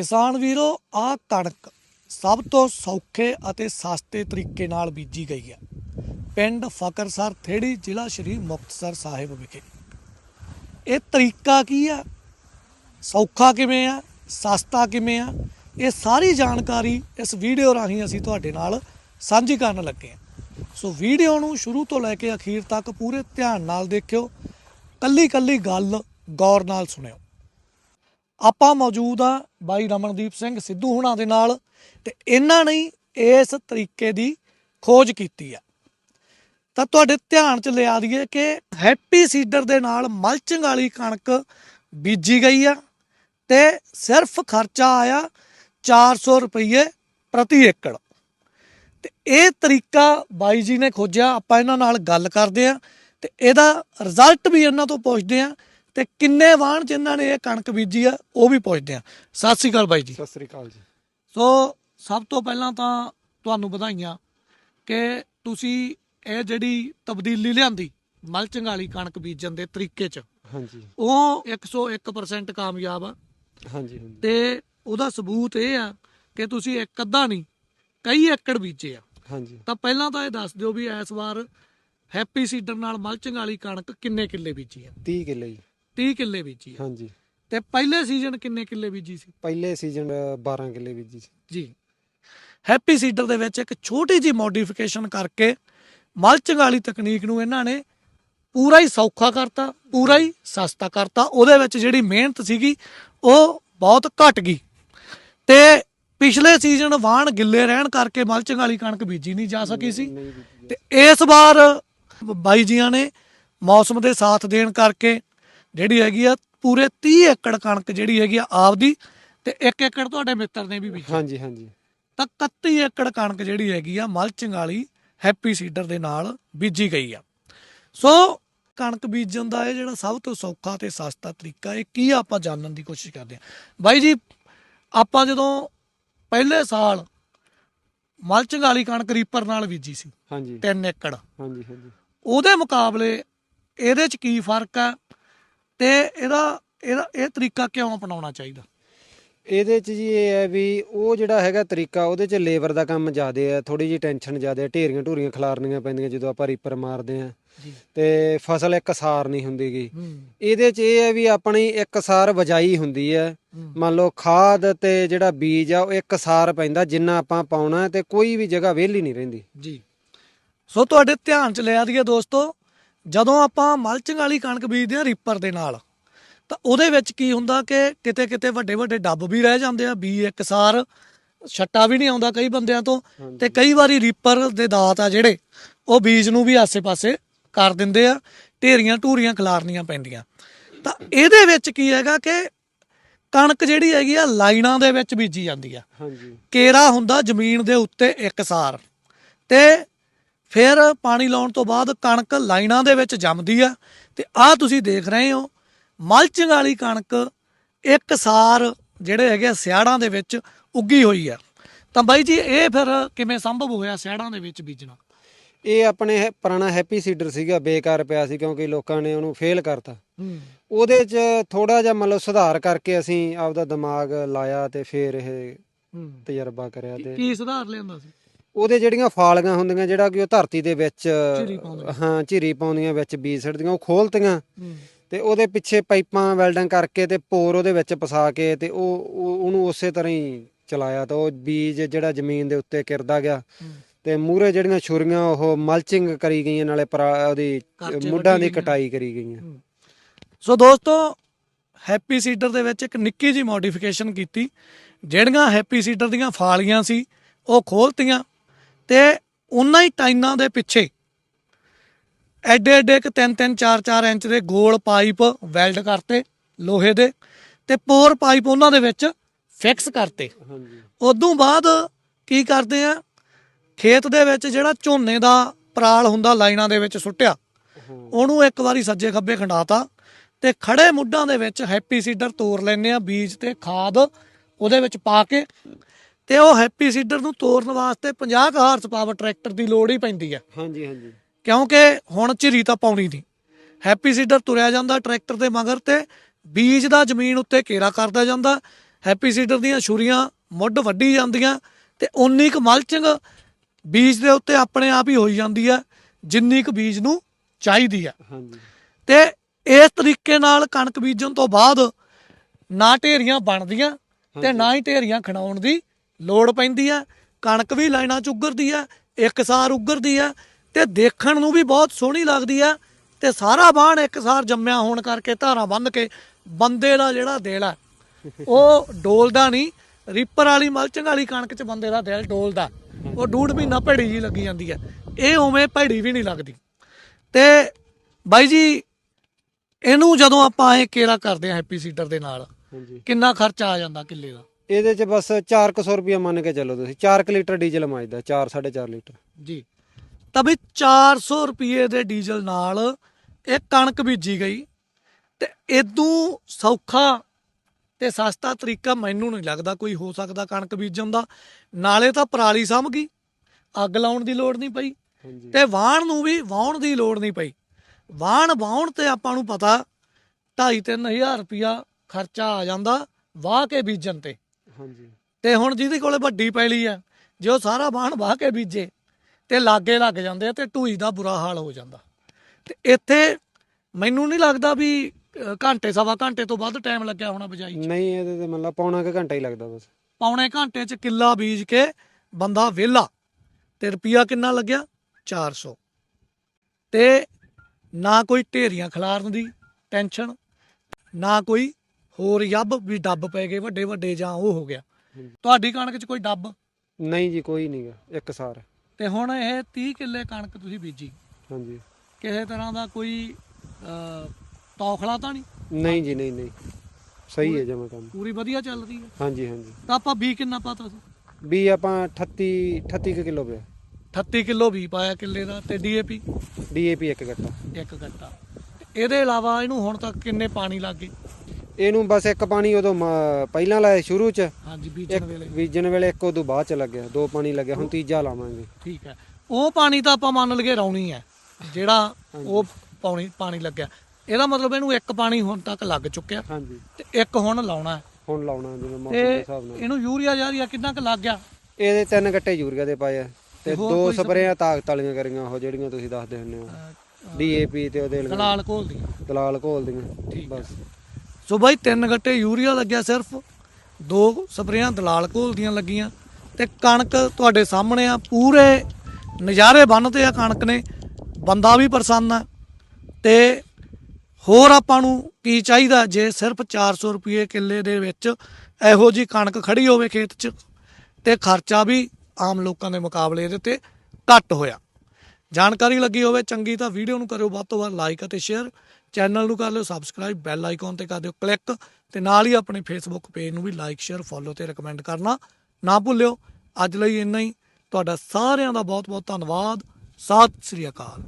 ਕਿਸਾਨ ਵੀਰੋ ਆ ਕਣਕ ਸਭ ਤੋਂ ਸੌਖੇ ਅਤੇ ਸਸਤੇ ਤਰੀਕੇ ਨਾਲ ਬੀਜੀ ਗਈ ਹੈ। ਪਿੰਡ ਫਕਰਸਰ ਥੇੜੀ, ਜ਼ਿਲ੍ਹਾ ਸ਼੍ਰੀ ਮੁਕਤਸਰ ਸਾਹਿਬ ਵਿਖੇ। ਇਹ ਤਰੀਕਾ ਕੀ ਆ ਸੌਖਾ ਕਿਵੇਂ ਆ ਸਸਤਾ ਕਿਵੇਂ ਆ ਇਹ ਸਾਰੀ ਜਾਣਕਾਰੀ ਇਸ ਵੀਡੀਓ ਰਾਹੀਂ ਅਸੀਂ ਤੁਹਾਡੇ ਨਾਲ ਸਾਂਝੀ ਕਰਨ ਲੱਗੇ ਹਾਂ। ਸੋ ਵੀਡੀਓ ਨੂੰ ਸ਼ੁਰੂ ਤੋਂ ਲੈ ਕੇ ਅਖੀਰ ਤੱਕ ਪੂਰੇ ਧਿਆਨ ਨਾਲ ਦੇਖਿਓ। ਕੱਲੀ ਕੱਲੀ ਗੱਲ ਗੌਰ ਨਾਲ ਸੁਣਿਓ। ਆਪਾਂ ਮੌਜੂਦ ਆ ਬਾਈ ਰਮਨਦੀਪ ਸਿੰਘ ਸਿੱਧੂ ਹੁਣਾਂ ਦੇ ਨਾਲ ਤੇ ਇਹਨਾਂ ਨੇ ਇਸ ਤਰੀਕੇ ਦੀ ਖੋਜ ਕੀਤੀ ਆ। ਤਾਂ ਤੁਹਾਡੇ ਧਿਆਨ ਚ ਲਿਆ ਦਈਏ ਕਿ ਹੈਪੀ ਸੀਡਰ ਦੇ ਨਾਲ ਮਲਚਿੰਗ ਵਾਲੀ ਕਣਕ ਬੀਜੀ ਗਈ ਆ ਤੇ ਸਿਰਫ ਖਰਚਾ ਆਇਆ 400 ਰੁਪਏ ਪ੍ਰਤੀ ਏਕੜ। ਤੇ ਇਹ ਤਰੀਕਾ ਬਾਈ ਜੀ ਨੇ ਖੋਜਿਆ, ਆਪਾਂ ਇਹਨਾਂ ਨਾਲ ਗੱਲ ਕਰਦੇ ਆ ਤੇ ਇਹਦਾ ਰਿਜ਼ਲਟ ਵੀ ਇਹਨਾਂ ਤੋਂ ਪੁੱਛਦੇ ਆ ਤੇ ਕਿੰਨੇ ਵਾਹਣ ਜਿਨ੍ਹਾਂ ਨੇ ਇਹ ਕਣਕ ਬੀਜੀ ਆ ਉਹ ਵੀ ਪੁੱਛਦੇ ਆ। ਸਤਿ ਸ੍ਰੀ ਅਕਾਲ ਬਾਈ ਜੀ। ਸਤਿ ਸ੍ਰੀ ਅਕਾਲ ਜੀ। ਸੋ ਸਭ ਤੋਂ ਪਹਿਲਾਂ ਤਾਂ ਤੁਹਾਨੂੰ ਵਧਾਈਆਂ ਕਿ ਤੁਸੀਂ ਇਹ ਜਿਹੜੀ ਤਬਦੀਲੀ ਲਿਆਂਦੀ ਮਲਚਿੰਗ ਵਾਲੀ ਕਣਕ ਬੀਜਣ ਦੇ ਤਰੀਕੇ 'ਚ ਹਾਂਜੀ। ਉਹ 101% ਕਾਮਯਾਬ ਆ। ਹਾਂਜੀ ਹਾਂਜੀ। ਤੇ ਉਹਦਾ ਸਬੂਤ ਇਹ ਆ ਕਿ ਤੁਸੀਂ ਇੱਕ ਅੱਧਾ ਨਹੀਂ ਕਈ ਏਕੜ ਬੀਜੇ ਆ। ਹਾਂਜੀ। ਤਾਂ ਪਹਿਲਾਂ ਤਾਂ ਇਹ ਦੱਸ ਦਿਓ ਵੀ ਇਸ ਵਾਰ ਹੈਪੀ ਸੀਡਰ ਨਾਲ ਮਲਚਿੰਗ ਵਾਲੀ ਕਣਕ ਕਿੰਨੇ ਕਿੱਲੇ ਬੀਜੀ ਆ? 30 ਕਿੱਲੇ ਜੀ। 30 ਕਿੱਲੇ ਬੀਜੀ ਆ। ਹਾਂਜੀ। ਤੇ ਪਹਿਲੇ ਸੀਜ਼ਨ ਕਿੰਨੇ ਕਿੱਲੇ ਬੀਜੀ ਸੀ? ਪਹਿਲੇ ਸੀਜ਼ਨ 12 ਕਿੱਲੇ ਬੀਜੀ ਸੀ। ਜੀ। ਹੈਪੀ ਸੀਡਰ ਦੇ ਵਿੱਚ ਇੱਕ ਛੋਟੀ ਜੀ ਮੋਡੀਫਿਕੇਸ਼ਨ ਕਰਕੇ ਮਲਚਿੰਗ ਵਾਲੀ ਤਕਨੀਕ ਨੂੰ ਇਹਨਾਂ ਨੇ ਪੂਰਾ ਹੀ ਸੌਖਾ ਕਰਤਾ ਪੂਰਾ ਹੀ ਸਸਤਾ ਕਰਤਾ। ਉਹਦੇ ਵਿੱਚ ਜਿਹੜੀ ਮਿਹਨਤ ਸੀਗੀ ਉਹ ਬਹੁਤ ਘਟ ਗਈ। ਤੇ ਪਿਛਲੇ ਸੀਜ਼ਨ ਵਾਣ ਗਿੱਲੇ ਰਹਿਣ ਕਰਕੇ ਮਲਚਿੰਗ ਵਾਲੀ ਕਣਕ ਬੀਜੀ ਨਹੀਂ ਜਾ ਸਕੀ ਸੀ। ਤੇ ਇਸ ਵਾਰ ਬਾਈ ਜੀਆਂ ਨੇ ਮੌਸਮ ਦੇ ਸਾਥ ਦੇਣ ਕਰਕੇ ਜਿਹੜੀ ਹੈਗੀ ਆ ਪੂਰੇ 30 ਏਕੜ ਕਣਕ ਜਿਹੜੀ ਹੈਗੀ ਆ ਆਪਦੀ ਤੇ 1 ਏਕੜ ਤੁਹਾਡੇ ਮਿੱਤਰ ਨੇ ਵੀ ਬੀਜੀ। ਹਾਂਜੀ ਹਾਂਜੀ। ਤਾਂ 31 ਏਕੜ ਕਣਕ ਜਿਹੜੀ ਹੈਗੀ ਆ ਮਲਚਿੰਗ ਵਾਲੀ ਹੈਪੀ ਸੀਡਰ ਦੇ ਨਾਲ ਬੀਜੀ ਗਈ ਆ। ਸੋ ਕਣਕ ਬੀਜਣ ਦਾ ਇਹ ਜਿਹੜਾ ਸਭ ਤੋਂ ਸੌਖਾ ਤੇ ਸਸਤਾ ਤਰੀਕਾ ਇਹ ਕੀ ਆ ਆਪਾਂ ਜਾਣਨ ਦੀ ਕੋਸ਼ਿਸ਼ ਕਰਦੇ ਆ। ਬਾਈ ਜੀ ਆਪਾਂ ਜਦੋਂ ਪਹਿਲੇ ਸਾਲ ਮਲਚਿੰਗ ਵਾਲੀ ਕਣਕ ਰੀਪਰ ਨਾਲ ਬੀਜੀ ਸੀ ਹਾਂਜੀ। 3 ਏਕੜ। ਹਾਂਜੀ ਹਾਂਜੀ। ਉਹਦੇ ਮੁਕਾਬਲੇ ਇਹਦੇ ਚ ਕੀ ਫ਼ਰਕ ਆ? ਤੇ ਇਹਦਾ ਇਹਦਾ ਇਹ ਤਰੀਕਾ ਕਿਉਂ ਅਪਣਾਉਣਾ ਚਾਹੀਦਾ? ਇਹਦੇ ਚ ਜੀ ਇਹ ਹੈ ਵੀ ਉਹ ਜਿਹੜਾ ਹੈਗਾ ਤਰੀਕਾ ਉਹਦੇ ਚ ਲੇਬਰ ਦਾ ਕੰਮ ਜ਼ਿਆਦੇ ਹੈ ਥੋੜੀ ਜੀ ਟੈਨਸ਼ਨ ਜ਼ਿਆਦੇ ਹੈ ਢੇਰੀਆਂ ਢੂਰੀਆਂ ਖਿਲਾਰਨੀਆਂ ਪੈਂਦੀਆਂ ਜਦੋਂ ਆਪਾਂ ਰੀਪਰ ਮਾਰਦੇ ਆ। ਤੇ ਫਸਲ ਇੱਕ ਸਾਰ ਨਹੀਂ ਹੁੰਦੀਗੀ। ਇਹਦੇ ਚ ਇਹ ਹੈ ਵੀ ਆਪਣੀ ਇੱਕ ਸਾਰ ਬਜਾਈ ਹੁੰਦੀ ਹੈ। ਮੰਨ ਲਓ ਖਾਦ ਤੇ ਜਿਹੜਾ ਬੀਜ ਆ ਉਹ ਇੱਕ ਸਾਰ ਪੈਂਦਾ ਜਿੰਨਾ ਆਪਾਂ ਪਾਉਣਾ ਤੇ ਕੋਈ ਵੀ ਜਗ੍ਹਾ ਵਿਹਲੀ ਨਹੀਂ ਰਹਿੰਦੀ। ਜੀ। ਸੋ ਤੁਹਾਡੇ ਧਿਆਨ ਚ ਲਿਆ ਦਈਏ ਦੋਸਤੋ ਜਦੋਂ ਆਪਾਂ ਮਲਚਿੰਗ ਵਾਲੀ ਕਣਕ ਬੀਜਦੇ ਆ ਰੀਪਰ ਦੇ ਨਾਲ ਤਾਂ ਉਹਦੇ ਵਿੱਚ ਕੀ ਹੁੰਦਾ ਕਿ ਕਿਤੇ ਕਿਤੇ ਵੱਡੇ ਵੱਡੇ ਡੱਬ ਵੀ ਰਹਿ ਜਾਂਦੇ ਆ ਬੀ ਇੱਕਸਾਰ ਛੱਟਾ ਵੀ ਨਹੀਂ ਆਉਂਦਾ ਕਈ ਬੰਦਿਆਂ ਤੋਂ ਤੇ ਕਈ ਵਾਰੀ ਰੀਪਰ ਦੇ ਦਾਤ ਆ ਜਿਹੜੇ ਉਹ ਬੀਜ ਨੂੰ ਵੀ ਆਸੇ-ਪਾਸੇ ਕਰ ਦਿੰਦੇ ਆ ਢੇਰੀਆਂ ਢੂਰੀਆਂ ਖਿਲਾਰਨੀਆਂ ਪੈਂਦੀਆਂ। ਤਾਂ ਇਹਦੇ ਵਿੱਚ ਕੀ ਹੈਗਾ ਕਿ ਕਣਕ ਜਿਹੜੀ ਹੈਗੀ ਆ ਲਾਈਨਾਂ ਦੇ ਵਿੱਚ ਬੀਜੀ ਜਾਂਦੀ ਆ। ਹਾਂਜੀ। ਕੇਰਾ ਹੁੰਦਾ ਜ਼ਮੀਨ ਦੇ ਉੱਤੇ ਇੱਕਸਾਰ ਤੇ ਫਿਰ ਪਾਣੀ ਲਾਉਣ ਤੋਂ ਬਾਅਦ ਕਣਕ ਲਾਈਨਾਂ ਦੇ ਵਿੱਚ ਜੰਮਦੀ ਆ ਤੇ ਆਹ ਤੁਸੀਂ ਦੇਖ ਰਹੇ ਹੋ ਮਲਚਿੰਗ ਵਾਲੀ ਕਣਕ ਇੱਕਸਾਰ ਜਿਹੜੇ ਹੈਗੇ ਸਿਆੜਾਂ ਦੇ ਵਿੱਚ ਉੱਗੀ ਹੋਈ ਆ। ਤਾਂ ਬਾਈ ਜੀ ਇਹ ਫਿਰ ਕਿਵੇਂ ਸੰਭਵ ਹੋਇਆ ਸਿਆੜਾਂ ਦੇ ਵਿੱਚ ਬੀਜਣਾ? ਇਹ ਆਪਣੇ ਹੈ- ਪੁਰਾਣਾ ਹੈਪੀ ਸੀਡਰ ਸੀਗਾ ਬੇਕਾਰ ਪਿਆ ਸੀ ਕਿਉਂਕਿ ਲੋਕਾਂ ਨੇ ਉਹਨੂੰ ਫੇਲ ਕਰਤਾ। ਹੂੰ। ਉਹਦੇ 'ਚ ਥੋੜਾ ਜਿਹਾ ਮਤਲਬ ਸੁਧਾਰ ਕਰਕੇ ਅਸੀਂ ਆਪਦਾ ਦਿਮਾਗ ਲਾਇਆ ਤੇ ਫਿਰ ਇਹ ਹੂੰ। ਤਜਰਬਾ ਕਰਿਆ ਤੇ ਕੀ ਸੁਧਾਰ ਲਿਆਂਦਾ ਸੀ? ਉਹਦੇ ਜਿਹੜੀਆਂ ਫਾਲੀਆਂ ਹੁੰਦੀਆਂ ਜਿਹੜਾ ਕਿ ਉਹ ਧਰਤੀ ਦੇ ਵਿੱਚ। ਹਾਂ ਝਿਰੀ ਪਾਉਂਦੀਆਂ ਵਿੱਚ ਬੀਜ ਛੱਡਦੀਆਂ ਉਹ ਖੋਲਤੀਆਂ। ਤੇ ਉਹਦੇ ਪਿੱਛੇ ਪਾਈਪਾਂ ਵੈਲਡਿੰਗ ਕਰਕੇ ਤੇ ਪੋਰ ਉਹਦੇ ਵਿੱਚ ਫਸਾ ਕੇ ਤੇ ਉਹ ਉਹ- ਉਹਨੂੰ ਉਸੇ ਤਰ੍ਹਾਂ ਹੀ ਚਲਾਇਆ ਤਾਂ ਉਹ ਬੀਜ ਜਿਹੜਾ ਜ਼ਮੀਨ ਦੇ ਉੱਤੇ ਕਿਰਦਾ ਗਿਆ। ਤੇ ਮੂਰੇ ਜਿਹੜੀਆਂ ਛੁਰੀਆਂ ਉਹ ਮਲਚਿੰਗ ਕਰੀ ਗਈਆਂ ਨਾਲੇ ਪਰਾ- ਉਹਦੀ ਮੁੱਢਾਂ ਦੀ। ਕਟਾਈ ਕਰੀ ਗਈਆਂ। ਸੋ ਦੋਸਤੋ ਹੈਪੀ ਸੀਡਰ ਦੇ ਵਿੱਚ ਇੱਕ ਨਿੱਕੀ ਜੀ ਮੋਡੀਫਿਕੇਸ਼ਨ ਕੀਤੀ। ਜਿਹੜੀਆਂ ਹੈਪੀ ਸੀਡਰ ਦੀਆਂ ਫਾਲੀਆਂ ਸੀ ਉਹ ਖੋਲਤੀਆਂ। ਤੇ ਉਹਨਾਂ ਹੀ ਟਾਈਨਾਂ ਦੇ ਪਿੱਛੇ ਐਡੇ ਐਡੇ ਇੱਕ 3 3 4 4 ਇੰਚ ਦੇ ਗੋਲ ਪਾਈਪ ਵੈਲਡ ਕਰਤੇ ਲੋਹੇ ਦੇ ਤੇ ਪੋਰ ਪਾਈਪ ਉਹਨਾਂ ਦੇ ਵਿੱਚ ਫਿਕਸ ਕਰਤੇ। ਹਾਂਜੀ। ਉਦੋਂ ਬਾਅਦ ਕੀ ਕਰਦੇ ਆ? ਖੇਤ ਦੇ ਵਿੱਚ ਜਿਹੜਾ ਝੋਨੇ ਦਾ ਪਰਾਲ ਹੁੰਦਾ ਲਾਈਨਾਂ ਦੇ ਵਿੱਚ ਸੁੱਟਿਆ ਉਹਨੂੰ ਇੱਕ ਵਾਰੀ ਸੱਜੇ ਖੱਬੇ ਖੰਡਾਤਾ ਤੇ ਖੜੇ ਮੁੱਢਾਂ ਦੇ ਵਿੱਚ ਹੈਪੀ ਸੀਡਰ ਤੋੜ ਲੈਨੇ ਆ ਬੀਜ ਤੇ ਖਾਦ ਉਹਦੇ ਵਿੱਚ ਪਾ ਕੇ ਤੇ ਉਹ ਹੈਪੀ ਸੀਡਰ ਨੂੰ ਤੋੜਨ ਵਾਸਤੇ 50 ਹਾਰਸ ਪਾਵਰ ਟਰੈਕਟਰ ਦੀ ਲੋੜ ਹੀ ਪੈਂਦੀ ਆ। ਹਾਂਜੀ ਹਾਂਜੀ। ਕਿਉਂਕਿ ਹੁਣ ਝਿਰੀ ਤਾਂ ਪਾਉਣੀ ਨਹੀਂ। ਹੈਪੀ ਸੀਡਰ ਤੁਰਿਆ ਜਾਂਦਾ ਟਰੈਕਟਰ ਦੇ ਮਗਰ ਤੇ ਬੀਜ ਦਾ ਜ਼ਮੀਨ ਉੱਤੇ ਘੇਰਾ ਕਰਦਾ ਜਾਂਦਾ। ਹੈਪੀ ਸੀਡਰ ਦੀਆਂ ਛੁਰੀਆਂ ਮੁੱਢ ਵੱਢੀ ਜਾਂਦੀਆਂ ਤੇ ਉਨੀ ਕੁ ਮਲਚਿੰਗ ਬੀਜ ਦੇ ਉੱਤੇ ਆਪਣੇ ਆਪ ਹੀ ਹੋਈ ਜਾਂਦੀ ਆ ਜਿੰਨੀ ਕੁ ਬੀਜ ਨੂੰ ਚਾਹੀਦੀ ਆ। ਹਾਂਜੀ। ਤੇ ਇਸ ਤਰੀਕੇ ਨਾਲ ਕਣਕ ਬੀਜਣ ਤੋਂ ਬਾਅਦ ਨਾ ਢੇਰੀਆਂ ਬਣਦੀਆਂ ਤੇ ਨਾ ਹੀ ਢੇਰੀਆਂ ਖਣਾਉਣ ਦੀ ਲੋੜ ਪੈਂਦੀ ਆ ਕਣਕ ਵੀ ਲਾਈਨਾਂ ਚ ਉੱਗਰਦੀ ਆ ਇੱਕਸਾਰ ਉੱਗਰਦੀ ਆ ਤੇ ਦੇਖਣ ਨੂੰ ਵੀ ਬਹੁਤ ਸੋਹਣੀ ਲੱਗਦੀ ਆ ਤੇ ਸਾਰਾ ਬਾਣ ਇੱਕਸਾਰ ਜੰਮਿਆ ਹੋਣ ਕਰਕੇ ਧਾਰਾਂ ਬੰਨ ਕੇ ਬੰਦੇ ਦਾ ਜਿਹੜਾ ਦਿਲ ਆ ਉਹ ਡੋਲਦਾ ਨਹੀਂ ਰੀਪਰ ਵਾਲੀ ਮਲਚਿੰਗ ਵਾਲੀ ਕਣਕ ਚ ਬੰਦੇ ਦਾ ਦਿਲ ਡੋਲਦਾ ਉਹ ਡੂਢ ਮਹੀਨਾ ਭੈੜੀ ਜੀ ਲੱਗੀ ਜਾਂਦੀ ਆ ਇਹ ਉਵੇਂ ਭੈੜੀ ਵੀ ਨਹੀਂ ਲੱਗਦੀ। ਤੇ ਬਾਈ ਜੀ ਇਹਨੂੰ ਜਦੋਂ ਆਪਾਂ ਇਹ ਕੇਰਾ ਕਰਦੇ ਆ ਹੈਪੀ ਸੀਡਰ ਦੇ ਨਾਲ ਕਿੰਨਾ ਖਰਚਾ ਆ ਜਾਂਦਾ ਕਿੱਲੇ ਦਾ? ਇਹਦੇ ਚ ਬਸ 400 ਰੁਪਏ ਮੰਨ ਕੇ ਚੱਲੋ ਤੁਸੀਂ 4 ਲੀਟਰ ਡੀਜ਼ਲ ਮੱਚਦਾ 4 4.5 ਲੀਟਰ। ਜੀ। ਤਾਂ ਵੀ 400 ਰੁਪਏ ਦੇ ਡੀਜ਼ਲ ਨਾਲ ਇਹ ਕਣਕ ਬੀਜੀ ਗਈ ਤੇ ਇਦੋਂ ਸੌਖਾ ਤੇ ਸਸਤਾ ਤਰੀਕਾ ਮੈਨੂੰ ਨਹੀਂ ਲੱਗਦਾ ਕੋਈ ਹੋ ਸਕਦਾ ਕਣਕ ਬੀਜਣ ਦਾ। ਨਾਲੇ ਤਾਂ ਪਰਾਲੀ ਸਾਂਭ ਗਈ ਅੱਗ ਲਾਉਣ ਦੀ ਲੋੜ ਨਹੀਂ ਪਈ ਤੇ ਵਾਹਣ ਨੂੰ ਵੀ ਵਾਹਣ ਦੀ ਲੋੜ ਨਹੀਂ ਪਈ। ਵਾਹਣ ਵਾਹਣ ਤੇ ਆਪਾਂ ਨੂੰ ਪਤਾ 2.5-3000 ਰੁਪਿਆ ਖਰਚਾ ਆ ਜਾਂਦਾ ਵਾਹ ਕੇ ਬੀਜਣ ਤੇ। ਹਾਂਜੀ। ਤੇ ਹੁਣ ਜਿਹਦੇ ਕੋਲੇ ਵੱਡੀ ਪੈਲੀ ਆ ਜੇ ਉਹ ਸਾਰਾ ਵਾਹਣ ਵਾਹ ਕੇ ਬੀਜੇ ਤੇ ਲਾਗੇ ਲੱਗ ਜਾਂਦੇ ਆ ਤੇ ਢੂਈ ਦਾ ਬੁਰਾ ਹਾਲ ਹੋ ਜਾਂਦਾ। ਤੇ ਇੱਥੇ ਮੈਨੂੰ ਨਹੀਂ ਲੱਗਦਾ ਵੀ ਅ, ਘੰਟੇ ਸਵਾ ਘੰਟੇ ਤੋਂ ਵੱਧ ਟਾਈਮ ਲੱਗਿਆ ਹੋਣਾ ਬਜਾਈ 'ਚ। ਨਹੀਂ ਇਹਦੇ ਤੇ ਮਤਲਬ ਪੌਣਾ ਕੁ ਘੰਟਾ ਹੀ ਲੱਗਦਾ ਬਸ। ਪੌਣੇ ਘੰਟੇ 'ਚ ਕਿੱਲਾ ਬੀਜ ਕੇ ਬੰਦਾ ਵਿਹਲਾ ਤੇ ਰੁਪਿਆ ਕਿੰਨਾ ਲੱਗਿਆ? 400 ਤੇ ਨਾ ਕੋਈ ਢੇਰੀਆਂ ਖਿਲਾਰਨ ਦੀ ਟੈਨਸ਼ਨ ਨਾ ਕੋਈ ਹੋਰ ਯੱਬ ਵੀ ਡੱਬ ਪੈ ਗਏ ਵੱਡੇ ਵੱਡੇ ਜਾਂ ਉਹ ਹੋ ਗਿਆ। ਤੁਹਾਡੀ ਕਣਕ 'ਚ ਕੋਈ ਡੱਬ? ਨਹੀਂ ਜੀ ਕੋਈ ਨਹੀਂਗਾ ਇੱਕ ਸਾਰ। ਤੇ ਹੁਣ ਇਹ 30 ਕਿੱਲੇ ਕਣਕ ਤੁਸੀਂ ਬੀਜੀ। ਹਾਂਜੀ। ਕਿਸੇ ਤਰ੍ਹਾਂ ਦਾ ਕੋਈ ਤੌਖਲਾ ਤਾਂ ਨਹੀਂ? ਨਹੀਂ ਜੀ ਨਹੀਂ ਨਹੀਂ। ਸਹੀ ਹੈ ਜਮਾ ਕੰਮ। ਪੂਰੀ ਵਧੀਆ ਚੱਲ ਰਹੀ ਹੈ? ਹਾਂਜੀ ਹਾਂਜੀ। ਤਾਂ ਆਪਾਂ ਬੀ ਕਿੰਨਾ ਪਾਤਾ ਸੀ? ਵੀ ਆਪਾਂ 38 38 ਕੁ ਕਿਲੋ ਪਿਆ। 38 ਕਿਲੋ ਬੀ ਪਾਇਆ ਕਿੱਲੇ ਦਾ ਤੇ ਡੀਏਪੀ ਡੀਏਪੀ ਇੱਕ ਗੱਟਾ। ਇੱਕ ਗੱਟਾ। ਇਹਦੇ ਇਲਾਵਾ ਇਹਨੂੰ ਹੁਣ ਤੱਕ ਕਿੰਨੇ ਪਾਣੀ ਲੱਗ ਇਹਨੂੰ ਬਸ ਇੱਕ ਪਾਣੀ ਉਦੋਂ ਮ- ਪਹਿਲਾਂ ਲਾਇਆ ਸ਼ੁਰੂ ਚ। ਹਾਂਜੀ ਬੀਜਣ ਵੇਲੇ। ਬੀਜਣ ਵੇਲੇ ਇੱਕ ਉਦੋਂ ਬਾਅਦ ਚ ਲੱਗਿਆ ਦੋ ਪਾਣੀ ਲੱਗਿਆ ਹੁਣ ਤੀਜਾ ਲਾਵਾਂਗੇ। ਠੀਕ ਹੈ। ਉਹ ਪਾਣੀ ਤਾਂ ਆਪਾਂ ਮੰਨ ਲਈਏ ਰੌਣੀ ਹੈ ਜਿਹੜਾ ਉਹ ਪਾਣੀ ਪਾਣੀ ਲੱਗਿਆ। ਇਹਦਾ ਮਤਲਬ ਇਹਨੂੰ ਇੱਕ ਪਾਣੀ ਹੁਣ ਤੱਕ ਲੱਗ ਚੁੱਕਿਆ। ਹਾਂਜੀ। ਤੇ ਇੱਕ ਹੁਣ ਲਾਉਣਾ ਹੈ। ਹੁਣ ਲਾਉਣਾ ਜਿਵੇਂ ਮੌਸਮ ਤੇ ਦੇ ਹਿਸਾਬ ਨਾਲ। ਇਹਨੂੰ ਯੂਰੀਆ ਜਾਰੀਆ ਕਿੰਨਾ ਕੁ ਲੱਗ ਗਿਆ? ਇਹਦੇ ਤਿੰਨ ਗੱਟੇ ਯੂਰੀਆ ਦੇ ਪਾਏ ਆ। ਤੇ ਦੋ ਸਪਰੇਆਂ ਤਾਕਤ ਵਾਲੀਆਂ ਕਰੀਆਂ ਉਹ ਜਿਹੜੀਆਂ ਤੁਸੀਂ ਦੱਸਦੇ ਹੁੰਦੇ ਹੋ। ਡੀਏਪੀ ਤੇ ਉਹਦੇ ਲਗਾ- ਗਲਾਲ ਘੋਲਦੀ ਦਲਾਲ ਘੋਲ ਦੀਆਂ। ਠੀਕ। ਬਸ। ਸੋ ਬਾਈ, ਤਿੰਨ ਗੱਟੇ ਯੂਰੀਆ ਲੱਗਿਆ ਸਿਰਫ। ਦੋ ਸਪਰੇਆਂ ਦਲਾਲ ਘੋਲ ਦੀਆਂ ਲੱਗੀਆਂ। ਤੇ ਕਣਕ ਤੁਹਾਡੇ ਸਾਹਮਣੇ ਆ। ਪੂਰੇ ਨਜ਼ਾਰੇ ਬੰਨਤੇ ਆ ਕਣਕ ਨੇ। ਬੰਦਾ ਵੀ ਪ੍ਰਸੰਨ ਆ। ਤੇ ਹੋਰ ਆਪਾਂ ਨੂੰ ਕੀ ਚਾਹੀਦਾ? ਜੇ ਸਿਰਫ 400 ਰੁਪਏ ਕਿੱਲੇ ਦੇ ਵਿੱਚ ਇਹੋ ਜੀ ਕਣਕ ਖੜੀ ਹੋਵੇ ਖੇਤ 'ਚ, ਤੇ ਖਰਚਾ ਵੀ ਆਮ ਲੋਕਾਂ ਦੇ ਮੁਕਾਬਲੇ ਇਹਦੇ ਤੇ ਘੱਟ ਹੋਇਆ। ਜਾਣਕਾਰੀ ਲੱਗੀ ਹੋਵੇ, ਚੰਗੀ ਤਾਂ ਵੀਡੀਓ ਨੂੰ ਕਰਿਓ ਵੱਧ ਤੋਂ ਵੱਧ ਲਾਈਕ ਅਤੇ ਸ਼ੇਅਰ ਚੈਨਲ ਨੂੰ ਕਰ ਲਿਓ ਸਬਸਕ੍ਰਾਈਬ ਬੈਲ ਆਈਕਨ ਤੇ ਕਰ ਦਿਓ ਕਲਿੱਕ ਤੇ ਨਾਲ ਹੀ ਆਪਣੇ ਫੇਸਬੁੱਕ ਪੇਜ ਨੂੰ ਵੀ ਲਾਈਕ ਸ਼ੇਅਰ ਫੋਲੋ ਤੇ ਰეკਮੈਂਡ ਕਰਨਾ ਨਾ ਭੁੱਲਿਓ। ਅੱਜ ਲਈ ਇੰਨਾ ਹੀ। ਤੁਹਾਡਾ ਸਾਰਿਆਂ ਦਾ ਬਹੁਤ ਬਹੁਤ ਧੰਨਵਾਦ। ਸਤਿ ਸ੍ਰੀ ਅਕਾਲ।